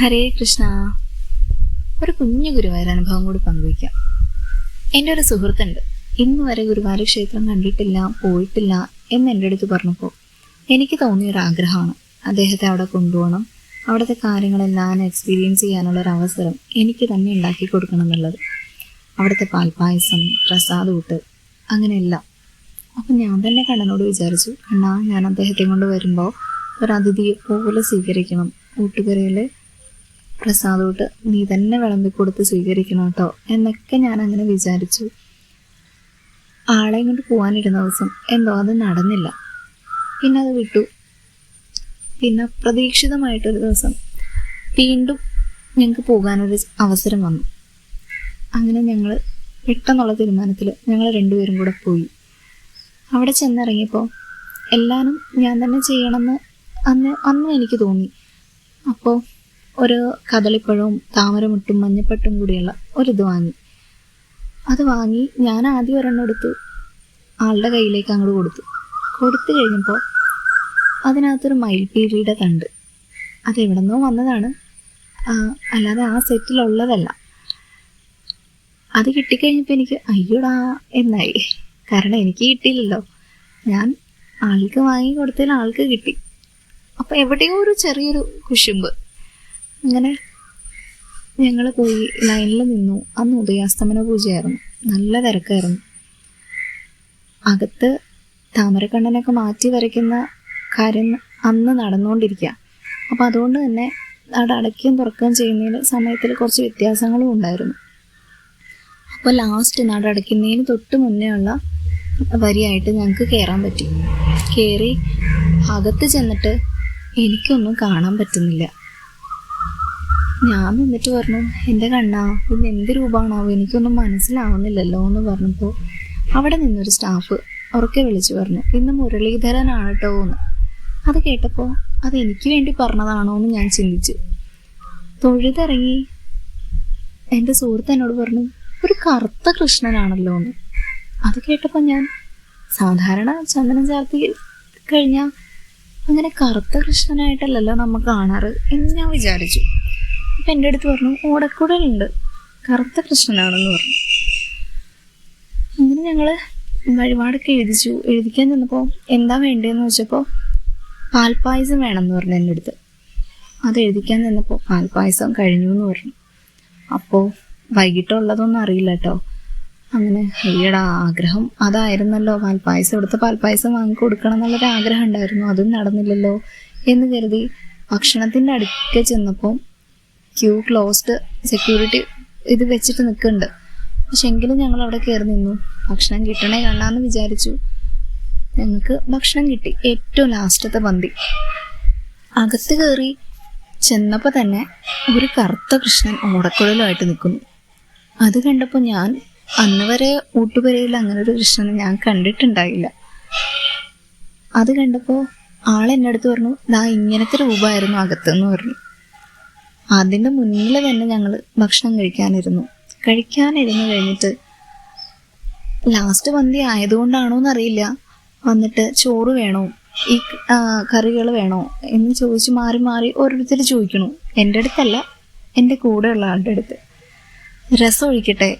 ഹരേ കൃഷ്ണ. ഒരു കുഞ്ഞു ഗുരുവായൂർ അനുഭവം കൂടി പങ്കുവയ്ക്കാം. എന്റെ ഒരു സുഹൃത്തുണ്ട്. ഇന്ന് വരെ ഗുരുവായൂർ ക്ഷേത്രം കണ്ടിട്ടില്ല പോയിട്ടില്ല എന്ന് എന്റെ അടുത്ത് പറഞ്ഞപ്പോൾ എനിക്ക് തോന്നിയ ഒരു ആഗ്രഹമാണ് അദ്ദേഹത്തെ അവിടെ കൊണ്ടുപോകണം. അവിടുത്തെ കാര്യങ്ങളെല്ലാം എക്സ്പീരിയൻസ് ചെയ്യാനുള്ള ഒരു അവസരം എനിക്ക് തന്നെ ഉണ്ടാക്കി കൊടുക്കണം എന്നുള്ളത്. അവിടുത്തെ പാൽപ്പായസം പ്രസാദൂട്ട് അങ്ങനെയെല്ലാം. അപ്പം ഞാൻ തന്നെ കണ്ണനോട് വിചാരിച്ചു കണ്ണാ ഞാൻ അദ്ദേഹത്തെ കൊണ്ട് വരുമ്പോൾ ഒരു അതിഥിയെ പോലെ സ്വീകരിക്കണം. ഊട്ടുപുരയിൽ പ്രസാദോട്ട് നീ തന്നെ വിളമ്പി കൊടുത്ത് സ്വീകരിക്കണം കേട്ടോ എന്നൊക്കെ ഞാൻ അങ്ങനെ വിചാരിച്ചു. ആളെ കൊണ്ട് പോകാനിരുന്ന ദിവസം എന്തോ അത് നടന്നില്ല. പിന്നെ അത് വിട്ടു. പിന്നെ പ്രതീക്ഷിതമായിട്ടൊരു ദിവസം വീണ്ടും ഞങ്ങൾക്ക് പോകാനൊരു അവസരം വന്നു. അങ്ങനെ ഞങ്ങൾ പെട്ടെന്നുള്ള തീരുമാനത്തിൽ ഞങ്ങൾ രണ്ടുപേരും കൂടെ പോയി. അവിടെ ചെന്നിറങ്ങിയപ്പോൾ എല്ലാവരും ഞാൻ തന്നെ ചെയ്യണമെന്ന് അന്ന് അന്നും എനിക്ക് തോന്നി. അപ്പോൾ ഒരു കദളിപ്പഴവും താമരമുട്ടും മഞ്ഞപ്പട്ടും കൂടിയുള്ള ഒരിത് വാങ്ങി. അത് വാങ്ങി ഞാൻ ആദ്യം ഒരെണ്ണം എടുത്ത് ആളുടെ കയ്യിലേക്ക് അങ്ങോട്ട് കൊടുത്തു. കൊടുത്തു കഴിഞ്ഞപ്പോൾ അതിനകത്തൊരു മയിൽപ്പീലിയുടെ തണ്ട്. അതെവിടെന്നോ വന്നതാണ്. അല്ലാതെ ആ സെറ്റിലുള്ളതല്ല. അത് കിട്ടിക്കഴിഞ്ഞപ്പോൾ എനിക്ക് അയ്യോടാ എന്നായി. കാരണം എനിക്ക് കിട്ടിയില്ലല്ലോ. ഞാൻ ആൾക്ക് വാങ്ങി കൊടുത്തതിൽ ആൾക്ക് കിട്ടി. അപ്പോൾ എവിടെയോ ഒരു ചെറിയൊരു കുശുമ്പ്. അങ്ങനെ ഞങ്ങൾ പോയി ലൈനിൽ നിന്നു. അന്ന് ഉദയാസ്തമന പൂജയായിരുന്നു. നല്ല തിരക്കായിരുന്നു. അകത്ത് താമരക്കണ്ണനൊക്കെ മാറ്റി വരയ്ക്കുന്ന കാര്യം അന്ന് നടന്നുകൊണ്ടിരിക്കുക അപ്പം അതുകൊണ്ട് തന്നെ അവിടെ അടയ്ക്കുകയും തുറക്കുകയും ചെയ്യുന്നതിന് സമയത്തിൽ കുറച്ച് വ്യത്യാസങ്ങളും ഉണ്ടായിരുന്നു. അപ്പോൾ ലാസ്റ്റ് നട അടയ്ക്കുന്നതിന് തൊട്ട് മുന്നേ ഉള്ള വരിയായിട്ട് ഞങ്ങൾക്ക് കയറാൻ പറ്റി. കയറി അകത്ത് ചെന്നിട്ട് എനിക്കൊന്നും കാണാൻ പറ്റുന്നില്ല. ഞാൻ നിന്നിട്ട് പറഞ്ഞു എന്റെ കണ്ണാ ഇത് എന്ത് രൂപമാണാവോ? എനിക്കൊന്നും മനസ്സിലാവുന്നില്ലല്ലോ എന്ന് പറഞ്ഞപ്പോൾ അവിടെ നിന്നൊരു സ്റ്റാഫ് ഉറക്കെ വിളിച്ചു പറഞ്ഞു ഇന്ന് മുരളീധരനാണ് കേട്ടോ എന്ന്. അത് കേട്ടപ്പോൾ അത് എനിക്ക് വേണ്ടി പറഞ്ഞതാണോ എന്ന് ഞാൻ ചിന്തിച്ചു. തൊഴുതിറങ്ങി എന്റെ സുഹൃത്ത് എന്നോട് പറഞ്ഞു ഒരു കറുത്ത കൃഷ്ണനാണല്ലോ എന്ന്. അത് കേട്ടപ്പോൾ ഞാൻ സാധാരണ ചന്ദനം ചാർത്തി കഴിഞ്ഞാൽ അങ്ങനെ കറുത്ത കൃഷ്ണനായിട്ടല്ലല്ലോ നമ്മൾ കാണാറ് എന്ന് ഞാൻ വിചാരിച്ചു. അപ്പം എന്റെ അടുത്ത് പറഞ്ഞു ഓടക്കുടലുണ്ട് കറുത്ത കൃഷ്ണനാണെന്ന് പറഞ്ഞു. അങ്ങനെ ഞങ്ങൾ വഴിപാടൊക്കെ എഴുതിച്ചു. എഴുതിക്കാൻ ചെന്നപ്പോൾ എന്താ വേണ്ടതെന്ന് വെച്ചപ്പോൾ പാൽപ്പായസം വേണമെന്ന് പറഞ്ഞു എന്റെ അടുത്ത്. അത് എഴുതിക്കാൻ ചെന്നപ്പോൾ പാൽപ്പായസം കഴിഞ്ഞു എന്ന് പറഞ്ഞു അപ്പോൾ വൈകിട്ടുള്ളതൊന്നും അറിയില്ല കേട്ടോ അങ്ങനെ അയ്യടാ ആഗ്രഹം അതായിരുന്നല്ലോ. പാൽപ്പായസം ഇവിടുത്തെ പാൽപ്പായസം വാങ്ങിക്കൊടുക്കണം എന്നുള്ളൊരു ആഗ്രഹം ഉണ്ടായിരുന്നു. അതും നടന്നില്ലല്ലോ എന്ന് കരുതി ഭക്ഷണത്തിന്റെ അടുക്കെ ചെന്നപ്പോൾ ക്യൂ ക്ലോസ്ഡ് സെക്യൂരിറ്റി ഇത് വെച്ചിട്ട് നിൽക്കുന്നുണ്ട് പക്ഷെ എങ്കിലും ഞങ്ങൾ അവിടെ കയറി നിന്നു. ഭക്ഷണം കിട്ടണേ കണ്ടാന്ന് വിചാരിച്ചു. ഞങ്ങൾക്ക് ഭക്ഷണം കിട്ടി. ഏറ്റവും ലാസ്റ്റത്തെ പന്തി. അകത്ത് കയറി ചെന്നപ്പോൾ തന്നെ ഒരു കറുത്ത കൃഷ്ണൻ ഓടക്കുഴലുമായിട്ട് നിൽക്കുന്നു. അത് കണ്ടപ്പോൾ ഞാൻ അന്ന് വരെ ഊട്ടുപുരയിൽ അങ്ങനെ ഒരു കൃഷ്ണനെ ഞാൻ കണ്ടിട്ടുണ്ടായില്ല. അത് കണ്ടപ്പോൾ അടുത്ത് പറഞ്ഞു ദാ ഇങ്ങനത്തെ രൂപമായിരുന്നു അകത്തെന്ന് പറഞ്ഞു. അതിന്റെ മുന്നിൽ തന്നെ ഞങ്ങൾ ഭക്ഷണം കഴിക്കാനിരുന്നു. കഴിക്കാനിരുന്നു കഴിഞ്ഞിട്ട് ലാസ്റ്റ് പന്തി ആയതുകൊണ്ടാണോ എന്നറിയില്ല വന്നിട്ട് ചോറ് വേണോ? ഈ കറികൾ വേണോ? എന്ന് ചോദിച്ച് മാറി മാറി ഓരോരുത്തർ ചോദിക്കണു. എന്റെ അടുത്തല്ല എന്റെ കൂടെയുള്ള ആളുടെ അടുത്ത്. രസം ഒഴിക്കട്ടെ?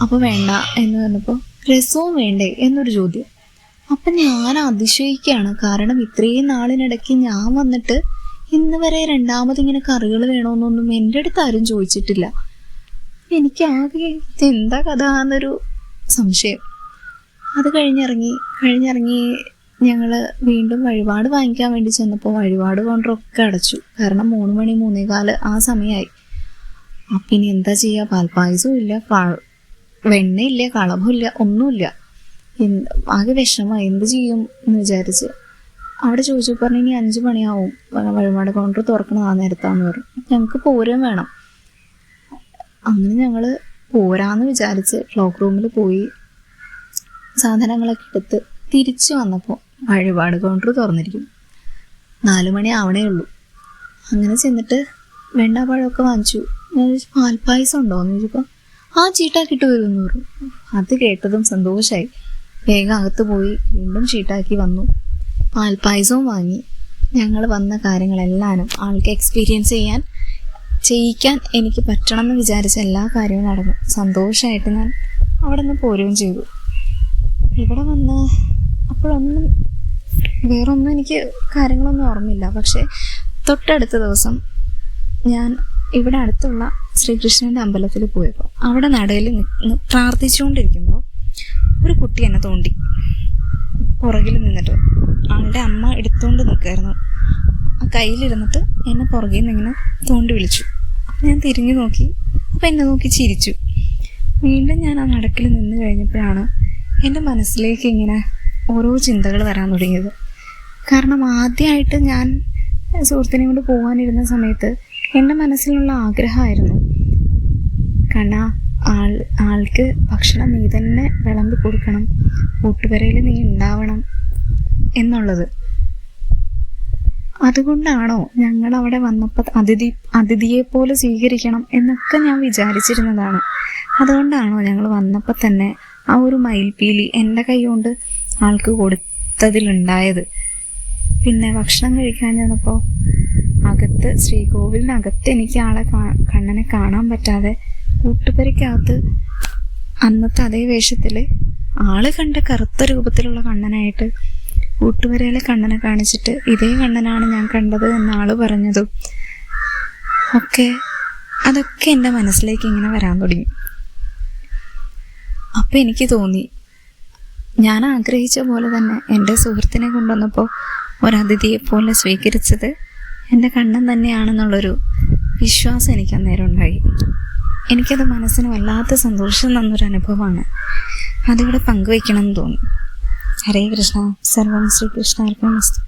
അപ്പോൾ വേണ്ട എന്ന് പറഞ്ഞപ്പോൾ രസവും വേണ്ടേ? എന്നൊരു ചോദ്യം. അപ്പം ഞാൻ അതിശയിക്കുകയാണ് കാരണം ഇത്രയും നാളിനിടയ്ക്ക് ഞാൻ വന്നിട്ട് ഇന്ന് വരെ രണ്ടാമത് ഇങ്ങനെ കറികൾ വേണമെന്നൊന്നും എന്റെ അടുത്ത് ആരും ചോദിച്ചിട്ടില്ല. എനിക്ക് ആകെ എന്താ കഥ എന്നൊരു സംശയം. അത് കഴിഞ്ഞിറങ്ങി കഴിഞ്ഞിറങ്ങി ഞങ്ങൾ വീണ്ടും വഴിപാട് വാങ്ങിക്കാൻ വേണ്ടി ചെന്നപ്പോൾ വഴിപാട് കൗണ്ടറൊക്കെ അടച്ചു. കാരണം മൂന്ന് മണി മൂന്നേകാൽ ആ സമയമായി അപ്പം ഇനി എന്താ ചെയ്യുക പാൽപ്പായസവും ഇല്ല വെണ്ണയില്ല കളവുമില്ല ഒന്നുമില്ല. ആകെ വിഷമമായി. എന്ത് ചെയ്യും എന്ന് വിചാരിച്ച്. അവിടെ ചോദിച്ചു പറഞ്ഞു ഇനി അഞ്ച് മണിയാവും. വഴിപാട് കൗണ്ടർ തുറക്കണം ആ നേരത്താന്ന് പറഞ്ഞു. ഞങ്ങൾക്ക് പോരും വേണം. അങ്ങനെ ഞങ്ങൾ പോരാന്ന് വിചാരിച്ച് ക്ലോക്ക് റൂമിൽ പോയി സാധനങ്ങളൊക്കെ എടുത്ത് തിരിച്ചു വന്നപ്പോൾ വഴിപാട് കൗണ്ടർ തുറന്നിരിക്കും. നാല് മണി ആവണേ ഉള്ളൂ. അങ്ങനെ ചെന്നിട്ട് വെണ്ണാപ്പഴമൊക്കെ വാങ്ങിച്ചു. ഞാൻ ചോദിച്ചു പാൽപ്പായസം ഉണ്ടോ? എന്ന് ചോദിച്ചപ്പോൾ ആ ചീട്ടാക്കിയിട്ട് വരുമെന്ന് പറഞ്ഞു. അത് കേട്ടതും സന്തോഷമായി വേഗം അകത്ത് പോയി വീണ്ടും ചീട്ടാക്കി വന്നു. പാൽപ്പായസവും വാങ്ങി. ഞങ്ങൾ വന്ന കാര്യങ്ങളെല്ലാനും ആൾക്ക് എക്സ്പീരിയൻസ് ചെയ്യാൻ ചെയ്യിക്കാൻ എനിക്ക് പറ്റണം എന്ന് വിചാരിച്ച എല്ലാ കാര്യവും നടന്നു. സന്തോഷമായിട്ട് ഞാൻ അവിടെ നിന്ന് പോരുകയും ചെയ്തു. ഇവിടെ വന്ന് അപ്പോഴൊന്നും വേറൊന്നും എനിക്ക് കാര്യങ്ങളൊന്നും ഓർമ്മയില്ല. പക്ഷേ തൊട്ടടുത്ത ദിവസം ഞാൻ ഇവിടെ അടുത്തുള്ള ശ്രീകൃഷ്ണന്റെ അമ്പലത്തിൽ പോയപ്പോൾ അവിടെ നടയിൽ നിന്ന് പ്രാർത്ഥിച്ചുകൊണ്ടിരിക്കുമ്പോൾ ഒരു കുട്ടി എന്നെ തോണ്ടി പുറകിൽ നിന്നിട്ട് ആളുടെ അമ്മ എടുത്തുകൊണ്ട് നിൽക്കുമായിരുന്നു ആ കയ്യിലിരുന്നിട്ട് എന്നെ പുറകിൽ നിന്ന് ഇങ്ങനെ തോണ്ടി വിളിച്ചു. ഞാൻ തിരിഞ്ഞു നോക്കി. അപ്പം എന്നെ നോക്കി ചിരിച്ചു. വീണ്ടും ഞാൻ ആ നടക്കിൽ നിന്ന് കഴിഞ്ഞപ്പോഴാണ് എന്റെ മനസ്സിലേക്ക് ഇങ്ങനെ ഓരോ ചിന്തകൾ വരാൻ തുടങ്ങിയത്. കാരണം ആദ്യമായിട്ട് ഞാൻ സുഹൃത്തിനെ കൊണ്ട് പോകാനിരുന്ന സമയത്ത് എന്റെ മനസ്സിലുള്ള ആഗ്രഹമായിരുന്നു. കാരണം ആൾ ആൾക്ക് ഭക്ഷണം നീ തന്നെ വിളമ്പി കൊടുക്കണം. കൂട്ടുപരയിൽ നീ ഉണ്ടാവണം. എന്നുള്ളത്. അതുകൊണ്ടാണോ ഞങ്ങൾ അവിടെ വന്നപ്പോൾ അതിഥി അതിഥിയെ പോലെ സ്വീകരിക്കണം എന്നൊക്കെ ഞാൻ വിചാരിച്ചിരുന്നതാണ്. അതുകൊണ്ടാണോ ഞങ്ങൾ വന്നപ്പോൾ തന്നെ ആ ഒരു മയിൽപീലി എന്റെ കൈ കൊണ്ട് ആൾക്ക് കൊടുത്തതിലുണ്ടായത്. പിന്നെ ഭക്ഷണം കഴിക്കാൻ ചെന്നപ്പോൾ അകത്ത് ശ്രീകോവിലിനകത്ത് എനിക്ക് ആളെ കണ്ണനെ കാണാൻ പറ്റാതെ കൂട്ടുപരിക്കകത്ത് അന്നത്തെ അതേ വേഷത്തിൽ ആൾ കണ്ട കറുത്ത രൂപത്തിലുള്ള കണ്ണനായിട്ട് കൂട്ടുവരയിലെ കണ്ണനെ കാണിച്ചിട്ട് ഇതേ കണ്ണനാണ് ഞാൻ കണ്ടത് എന്ന് ആൾ പറഞ്ഞതും. ഒക്കെ അതൊക്കെ എന്റെ മനസ്സിലേക്ക് ഇങ്ങനെ വരാൻ തുടങ്ങി. അപ്പം എനിക്ക് തോന്നി ഞാൻ ആഗ്രഹിച്ച പോലെ തന്നെ എന്റെ സുഹൃത്തിനെ കൊണ്ടുവന്നപ്പോൾ ഒരതിഥിയെ പോലെ സ്വീകരിച്ചത് എന്റെ കണ്ണൻ തന്നെയാണെന്നുള്ളൊരു വിശ്വാസം എനിക്ക് അന്നേരം ഉണ്ടായി. എനിക്കത് മനസ്സിന് വല്ലാത്ത സന്തോഷം തന്നൊരു അനുഭവമാണ് അതിവിടെ പങ്കുവയ്ക്കണം എന്ന് തോന്നി. ഹരേ കൃഷ്ണ സർവം ശ്രീകൃഷ്ണ അർപ്പണമസ്തു